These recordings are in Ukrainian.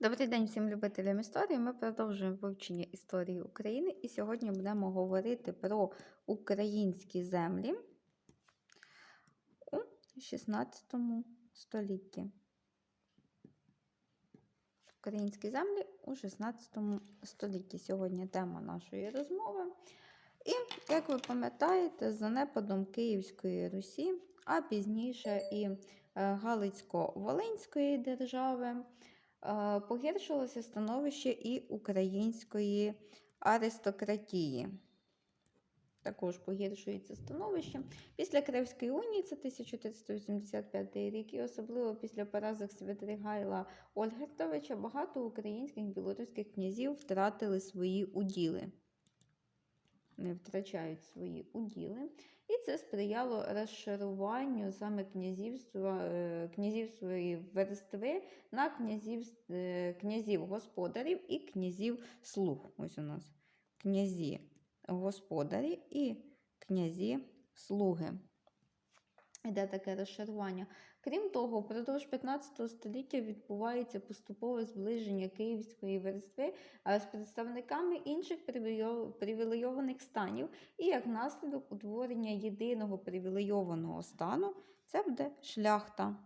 Добрий день всім любителям історії. Ми продовжуємо вивчення історії України і сьогодні будемо говорити про українські землі у 16 столітті. Українські землі у 16 столітті. Сьогодні тема нашої розмови. І, як ви пам'ятаєте, з занепадом Київської Русі, а пізніше і е, Галицько-Волинської держави. Е, Погіршилося становище і української аристократії. Також погіршується становище. Після Кривської унії, це 1485 рік, і особливо після поразок Свидригайла Ольгертовича, багато українських білоруських князів втратили свої уділи. Не втрачають свої уділи. І це сприяло розшаруванню саме князівства, князівства князівської верстви на князів, е, князів господарів і князів слуг. Ось у нас князі господарі і князі слуги. Йде таке розшарування. Крім того, впродовж 15 століття відбувається поступове зближення київської верстви з представниками інших привілейованих станів, і як наслідок утворення єдиного привілейованого стану це буде шляхта.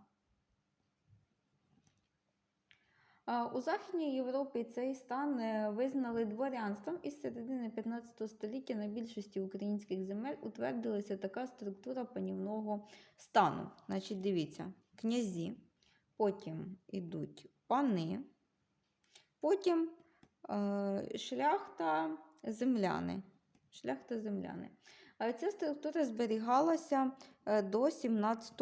А У Західній Європі цей стан е, визнали дворянством, і з середини 15 століття на більшості українських земель утвердилася така структура панівного стану. Значить, дивіться, князі, потім йдуть пани, потім е, шляхта земляни. Шляхта земляни. Ця структура зберігалася е, до 17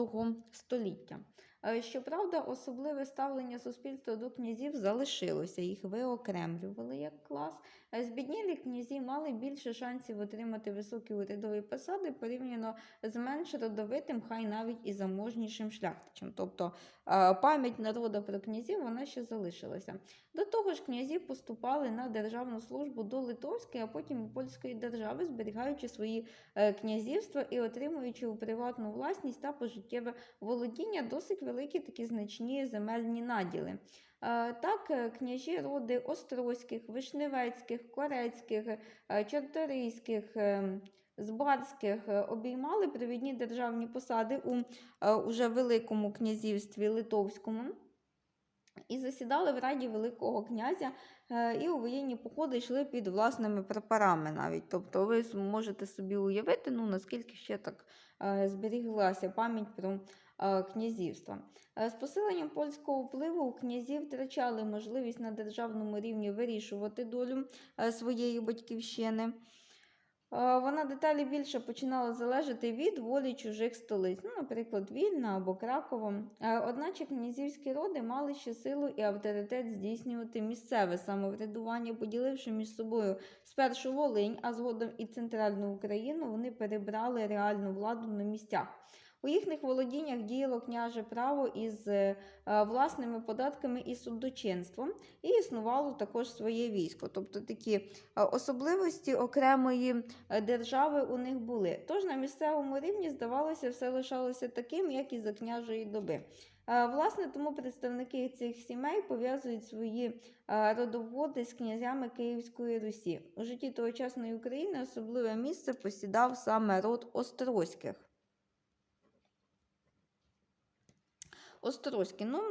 століття. Е, Щоправда, особливе ставлення суспільства до князів залишилося, їх виокремлювали як клас. Збіднілі князі мали більше шансів отримати високі урядові посади порівняно з менш родовитим, хай навіть і заможнішим шляхтичем. Тобто пам'ять народу про князів вона ще залишилася. До того ж, князі поступали на державну службу до Литовської, а потім і польської держави, зберігаючи свої е, князівства і отримуючи у приватну власність та пожиттєве володіння досить великі такі значні земельні наділи. Е, Так, е, княжі роди Острозьких, Вишневецьких, Корецьких, е, Чорторийських, Збарських обіймали провідні державні посади у уже Великому князівстві Литовському і засідали в раді Великого князя і у воєнні походи йшли під власними прапорами навіть. Тобто ви можете собі уявити, ну, наскільки ще так зберіглася пам'ять про е, князівство. Е, З посиленням польського впливу у князів втрачали можливість на державному рівні вирішувати долю е, своєї батьківщини. Вона деталі більше починала залежати від волі чужих столиць, ну, наприклад, Вільна або Кракова. Одначе князівські роди мали ще силу і авторитет здійснювати місцеве самоврядування, поділивши між собою спершу Волинь, а згодом і центральну Україну, вони перебрали реальну владу на місцях. У їхніх володіннях діяло княже право із е, власними податками і судочинством, і існувало також своє військо. Тобто такі е, особливості окремої е, держави у них були. Тож на місцевому рівні, здавалося, все лишалося таким, як і за княжої доби. Власне, тому представники цих сімей пов'язують свої родоводи з князями Київської Русі. У житті тогочасної України особливе місце посідав саме род Острозьких. Острозькі. Ну,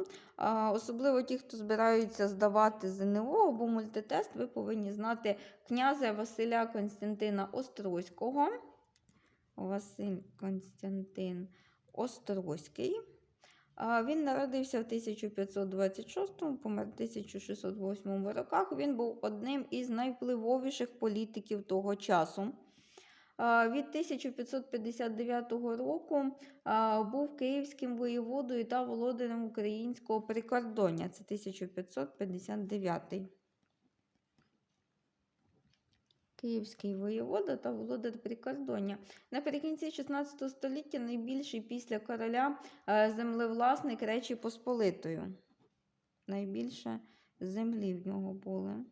особливо ті, хто збираються здавати ЗНО або мультитест, ви повинні знати князя Василя Константина Острозького. Василь Константин Острозький. Він народився в 1526, помер в 1608 роках. Він був одним із найвпливовіших політиків того часу. А, Від 1559 року був київським воєводою та володарем українського прикордоння. Це 1559. Київський воєвода та володар прикордоння. Наприкінці 16 століття найбільший після короля е, землевласник Речі Посполитою. Найбільше землі в нього були.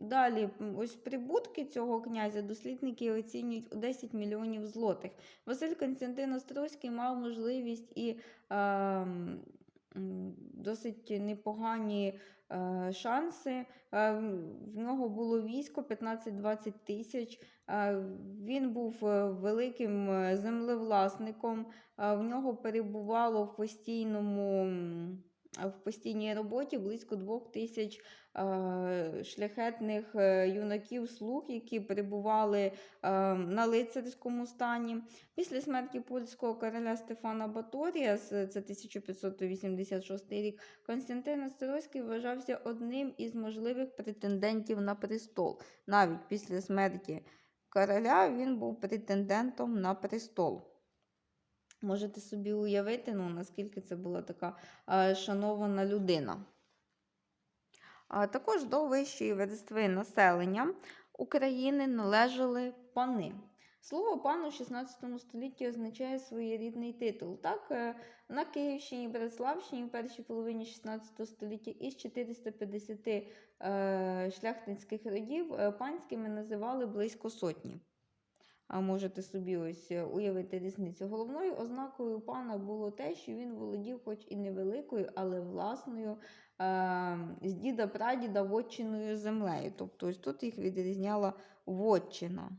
Далі, ось прибутки цього князя дослідники оцінюють у 10 мільйонів злотих. Василь Константин Острозький мав можливість і м, досить непогані е, шанси. Е, в- В нього було військо 15-20 тисяч. Е, Він був е, великим е, землевласником. Е, В нього перебувало в постійному. В постійній роботі близько двох тисяч е, шляхетних е, юнаків слуг, які перебували е, на лицарському стані. Після смерті польського короля Стефана Баторія, це 1586 рік, Константин Острозький вважався одним із можливих претендентів на престол. Навіть після смерті короля він був претендентом на престол. Можете собі уявити, ну, наскільки це була така е, шанована людина. А також до вищої верстви населення України належали пани. Слово пан у 16 столітті означає своєрідний титул. Так, е, на Київщині, Братславщині в першій половині 16 століття із 450 е, шляхтинських родів панськими називали близько сотні. Можете собі ось е, уявити різницю. Головною ознакою пана було те, що він володів, хоч і невеликою, але власною з діда прадіда вотчиною землею. Тобто ось тут їх відрізняла вотчина.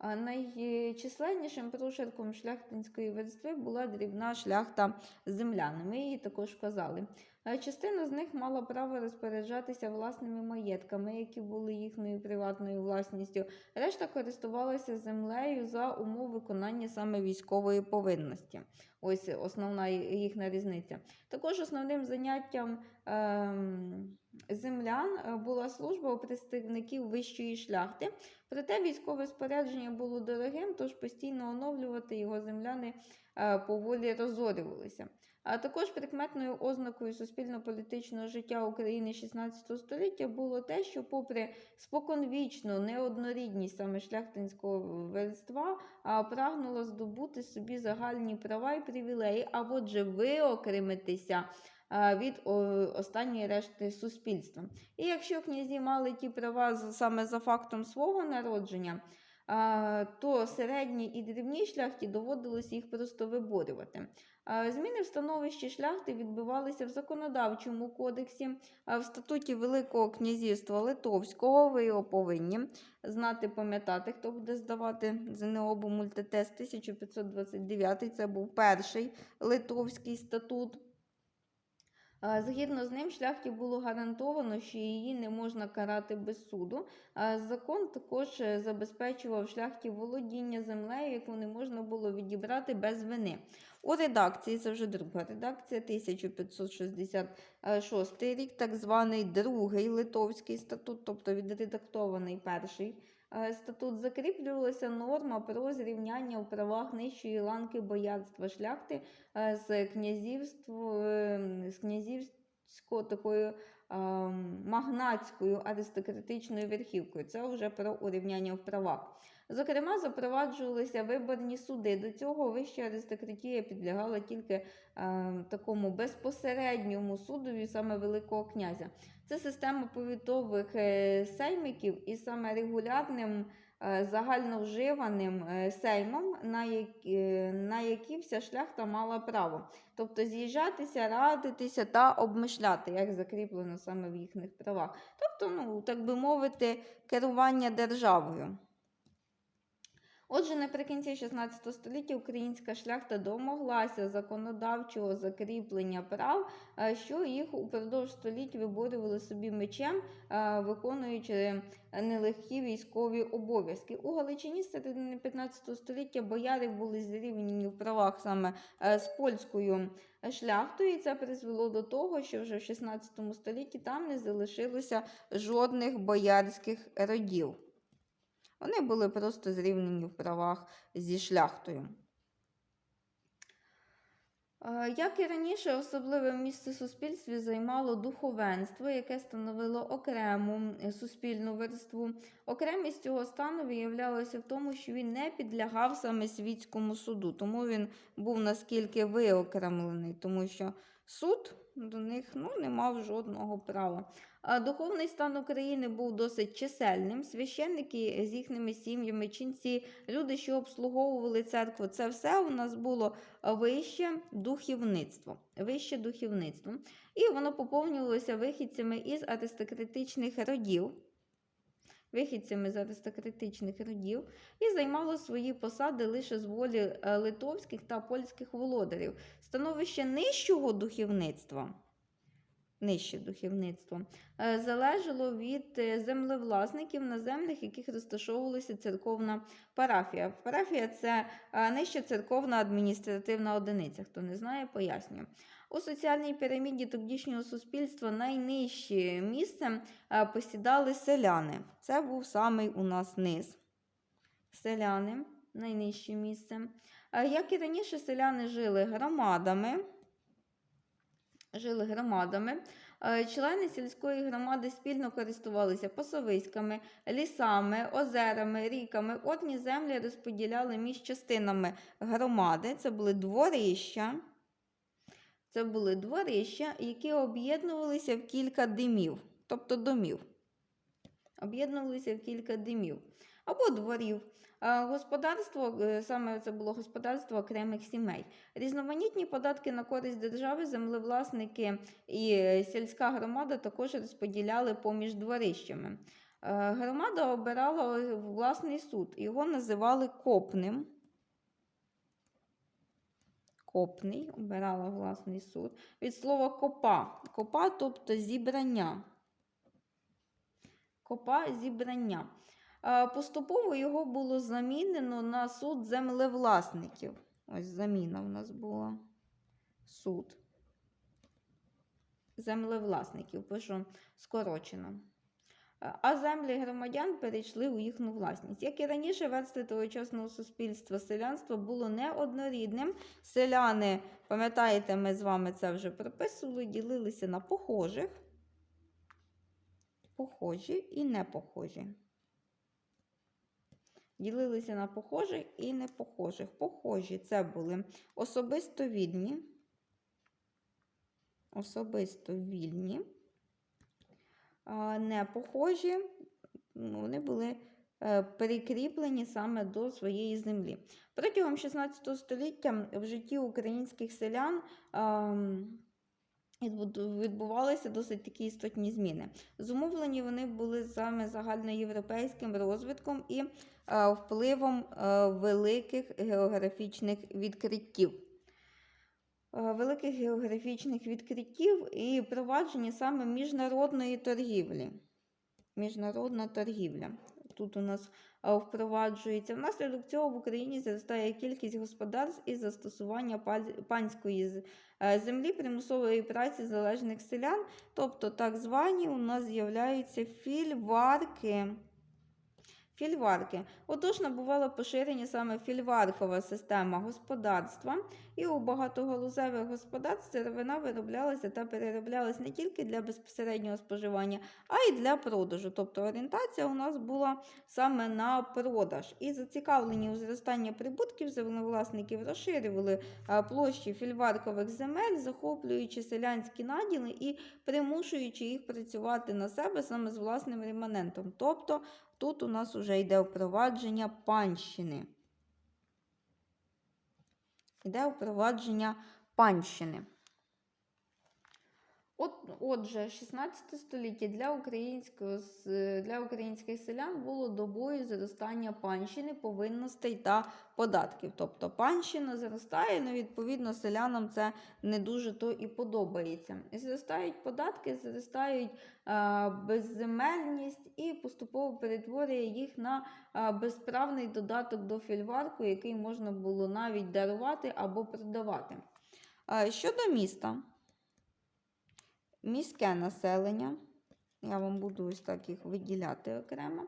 Найчисленнішим прошарком шляхтинської верстви була дрібна шляхта з земляни. Ми її також вказали. Е, Частина з них мала право розпоряджатися власними маєтками, які були їхньою приватною власністю. Решта користувалася землею за умов виконання саме військової повинності. Ось основна їхня різниця. Також основним заняттям ем, землян е, була служба у представників вищої шляхти. Проте військове спорядження було дорогим, тож постійно оновлювати його земляни е, поволі розорювалися. А також прикметною ознакою суспільно-політичного життя України 16 століття було те, що, попри споконвічну неоднорідність саме шляхтинського верства, прагнуло здобути собі загальні права і привілеї, а отже, виокремитися від останньої решти суспільства. І якщо князі мали ті права саме за фактом свого народження, то середній і дрібній шляхті доводилось їх просто виборювати. Зміни в становищі шляхти відбувалися в законодавчому кодексі, в статуті Великого князівства Литовського. Ви його повинні знати, пам'ятати, хто буде здавати ЗНОБУ мультитест 1529. Це був перший литовський статут. Згідно з ним, шляхті було гарантовано, що її не можна карати без суду. Закон також е, забезпечував шляхті володіння землею, яку не можна було відібрати без вини. У редакції, це вже друга редакція, 1566 рік, так званий другий Литовський статут, тобто відредактований перший статут, закріплювалася норма про зрівняння у правах нижчої ланки боярства шляхти е, з князівство, е, з князівською такою е, магнатською аристократичною верхівкою. Це вже про урівняння в правах. Зокрема, запроваджувалися виборні суди. До цього вища аристократія підлягала тільки е, такому безпосередньому судові саме Великого князя. Це система повітових е, сеймиків і саме регулярним е, загальновживаним е, сеймом, на, які, на які вся шляхта мала право. Тобто з'їжджатися, радитися та обмишляти, як закріплено саме в їхніх правах. Тобто, ну, так би мовити, керування державою. Отже, наприкінці 16 століття українська шляхта домоглася законодавчого закріплення прав, е, що їх упродовж століть виборювали собі мечем, е, виконуючи нелегкі військові обов'язки. У Галичині середини 15 століття бояри були зрівняні в правах саме е, з польською шляхтою, і це призвело до того, що вже в 16 столітті там не залишилося жодних боярських родів. Вони були просто зрівняні в правах зі шляхтою. Е, Як і раніше, особливе місце в суспільстві займало духовенство, яке становило окрему е, суспільну верству. Окремість цього стану виявлялася в тому, що він не підлягав саме світському суду, тому він був наскільки виокремлений, тому що суд до них ну, не мав жодного права. Духовний стан України був досить чисельним. Священники з їхніми сім'ями, ченці, люди, що обслуговували церкву, це все у нас було вище духовництво. Вище духовництво. І воно поповнювалося вихідцями із аристократичних родів. Вихідцями з аристократичних родів і займало свої посади лише з волі е, литовських та польських володарів. Становище нижчого духовництва нижче духовництво, е, залежало від е, землевласників на землях, яких розташовувалася церковна парафія. Парафія це нижча церковна адміністративна одиниця. Хто не знає, пояснюю. У соціальній піраміді тодішнього суспільства найнижче місце посідали селяни. Це був самий у нас низ. Селяни, найнижче місце. Як і раніше, селяни жили громадами жили громадами. Е, Члени сільської громади спільно користувалися пасовиськами, лісами, озерами, ріками. Одні землі розподіляли між частинами громади. Це були дворища. Це були дворища, які об'єднувалися в кілька димів, тобто домів. Об'єднувалися в кілька димів або дворів. Господарство, е, саме це було господарство окремих сімей. Різноманітні податки на користь держави, землевласники і е, сільська громада також розподіляли поміж дворищами. Е, Громада обирала власний суд, його називали копним. Копний обирала власний суд. Від слова копа. Копа, тобто зібрання. Копа зібрання. Поступово його було замінено на суд землевласників. Ось заміна в нас була. Суд. Землевласників, пишу скорочено. А землі громадян перейшли у їхню власність. Як і раніше, верстви тогочасного суспільства селянства було неоднорідним. Селяни, пам'ятаєте, ми з вами це вже прописували, ділилися на похожих, похожі і непохожі. Ділилися на похожих і непохожих. Похожі це були особисто вільні, особисто вільні, а непохожі, ну, вони були е, прикріплені саме до своєї землі. Протягом 16 століття в житті українських селян відбувалися досить такі істотні зміни. Зумовлені вони були саме загальноєвропейським розвитком і впливом е, великих географічних відкриттів. Е, Великих географічних відкриттів і провадження саме міжнародної торгівлі. Міжнародна торгівля. Тут у нас е, впроваджується. Внаслідок цього в Україні зростає кількість господарств із застосування панської е, землі примусової праці залежних селян, тобто так звані у нас з'являються фільварки. Фільварки. Отож, набувало поширення саме фільваркова система господарства, і у багатогалузевих господарств сировина вироблялася та перероблялася не тільки для безпосереднього споживання, а й для продажу. Тобто орієнтація у нас була саме на продаж. І зацікавлені у зростанні прибутків землевласників розширювали площі фільваркових земель, захоплюючи селянські наділи і примушуючи їх працювати на себе саме з власним реманентом. Тобто тут у нас вже йде впровадження панщини. Йде впровадження панщини. От, отже, 16 століття для, українського, для українських селян було добою зростання панщини, повинностей та податків. Тобто панщина зростає, ну, відповідно, селянам це не дуже то і подобається. Зростають податки, зростають а, безземельність і поступово перетворює їх на а, безправний додаток до фільварку, який можна було навіть дарувати або продавати. А, щодо міста. Міське населення. Я вам буду ось так їх виділяти окремо.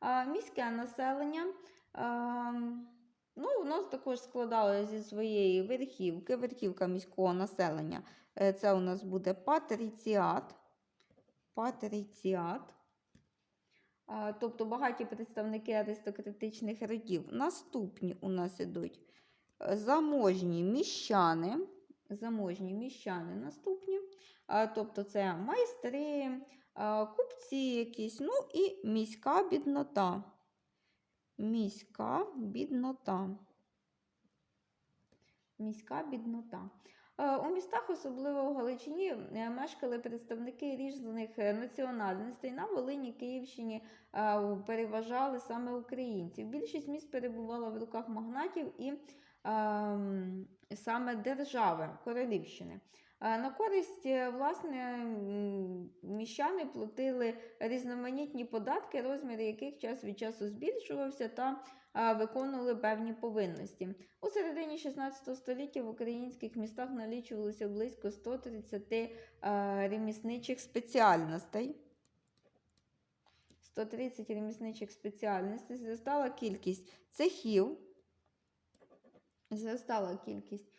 А, міське населення. А, ну, воно також складалося зі своєї верхівки. Верхівка міського населення. Е, Це у нас буде патріціат. Патріціат. А, тобто багаті представники аристократичних родів. Наступні у нас ідуть е, заможні міщани. Заможні міщани наступні. Тобто це майстри, купці якісь, ну і міська біднота. Міська біднота. Міська біднота. Е, У містах, особливо в Галичині, е, мешкали представники різних е, національностей. На Волині, Київщині переважали саме українців. Більшість міст перебувала в руках магнатів і ем, саме держави Королівщини. На користь власне міщани платили різноманітні податки, розміри яких час від часу збільшувався та виконували певні повинності. У середині 16 століття в українських містах налічувалося близько 130 е, ремісничих спеціальностей. 130 ремісничих спеціальностей. Зростала кількість цехів. Зростала кількість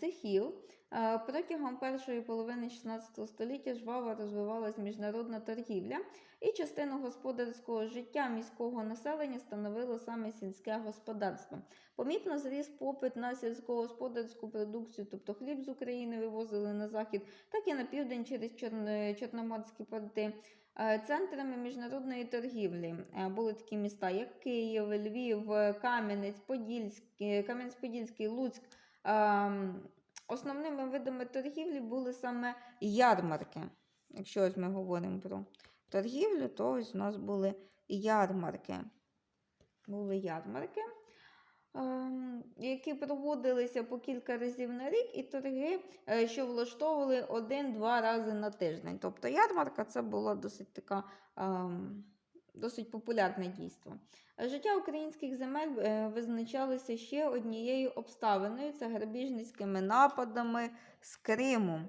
цехів. Е, Протягом першої половини 16 століття жваво розвивалась міжнародна торгівля, і частину господарського життя міського населення становило саме сільське господарство. Помітно зріс попит на сільськогосподарську продукцію, тобто хліб з України вивозили на захід, так і на південь через Чорно- Чорноморські порти. Е, Центрами міжнародної торгівлі е, були такі міста, як Київ, Львів, Кам'янець-Подільський, Кам'янець-Подільський, Луцьк. Ем, Основними видами торгівлі були саме ярмарки. Якщо ось ми говоримо про торгівлю, то ось у нас були ярмарки. Були ярмарки, ем, які проводилися по кілька разів на рік, і торги, е, що влаштовували один-два рази на тиждень. Тобто ярмарка це була досить така. Досить популярне дійство. Життя українських земель е, визначалося ще однією обставиною це грабіжницькими нападами з Криму.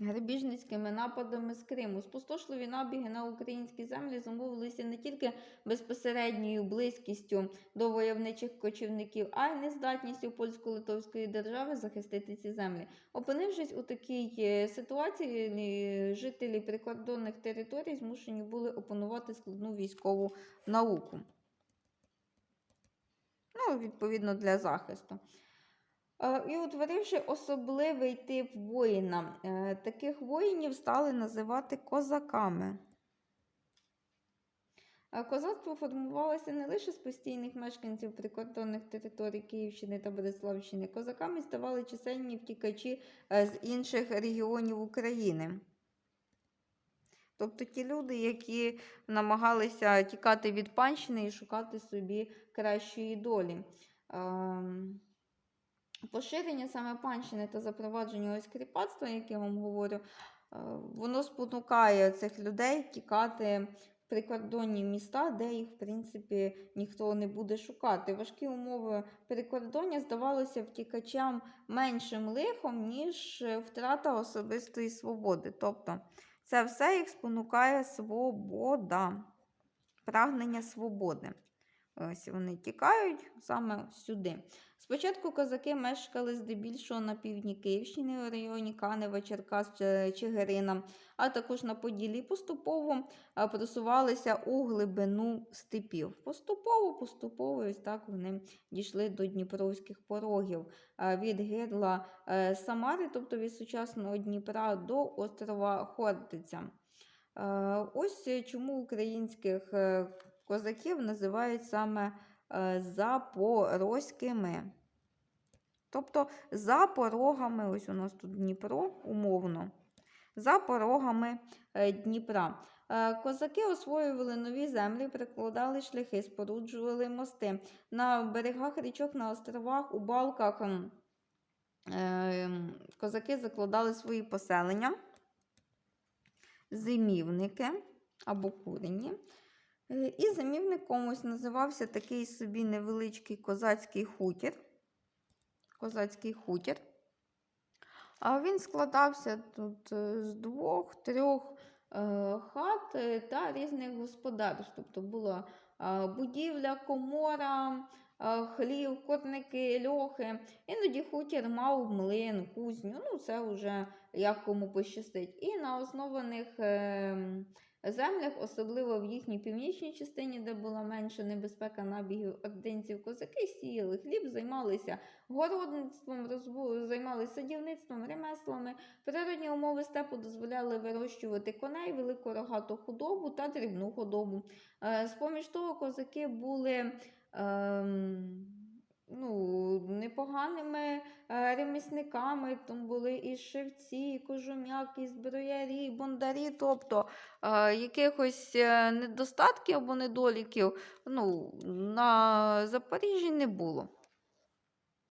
Грабіжницькими нападами з Криму. Спустошливі набіги на українські землі зумовилися не тільки безпосередньою близькістю до войовничих кочівників, а й нездатністю польсько-литовської держави захистити ці землі. Опинившись у такій е, ситуації, е, жителі прикордонних територій змушені були опанувати складну військову науку. Ну, відповідно, для захисту. Е, І утворивши особливий тип воїна, е, таких воїнів стали називати козаками. Е, Козацтво формувалося не лише з постійних мешканців прикордонних територій Київщини та Бориславщини. Козаками ставали чисельні втікачі з інших регіонів України. Тобто ті люди, які намагалися тікати від панщини і шукати собі кращої долі. Поширення саме панщини та запровадження ось кріпацтва, як я вам говорю, е, воно спонукає цих людей тікати в прикордонні міста, де їх, в принципі, ніхто не буде шукати. Важкі умови прикордоння здавалося втікачам меншим лихом, ніж е, втрата особистої свободи. Тобто це все їх спонукає свобода, прагнення свободи. Ось вони тікають саме сюди. Спочатку козаки мешкали здебільшого на півдні Київщини у районі Канева, Черкас, Чигирина, а також на Поділі. Поступово просувалися у глибину степів. Поступово, поступово, ось так вони дійшли до Дніпровських порогів від гирла е, Самари, тобто від сучасного Дніпра до острова Хортиця. Е, Ось чому українських е, козаків називають саме е, запорозькими. Тобто за порогами, ось у нас тут Дніпро, умовно, за порогами е, Дніпра. Е, Козаки освоювали нові землі, прикладали шляхи, споруджували мости. На берегах річок, на островах, у балках козаки закладали свої поселення, зимівники або курені. Е, І зимівником ось називався такий собі невеличкий козацький хутір. Козацький хутір. А він складався тут е, з двох-трьох е, хат та різних господарств. Тобто була будівля, комора, хлів, корники, льохи. Іноді хутір мав млин, кузню. Ну, це вже як кому пощастить. І на основаних е, землях, особливо в їхній північній частині, де була менша небезпека набігів ординців, козаки сіяли хліб, займалися городництвом, займалися садівництвом, ремеслами. Природні умови степу дозволяли вирощувати коней, велику рогату худобу та дрібну худобу. Е, З-поміж того, козаки були ем, ну, непоганими е, ремісниками. Там були і шевці, і кожум'яки, і зброярі, і бондарі. Тобто е, якихось е, недостатків або недоліків ну, на Запоріжжі не було.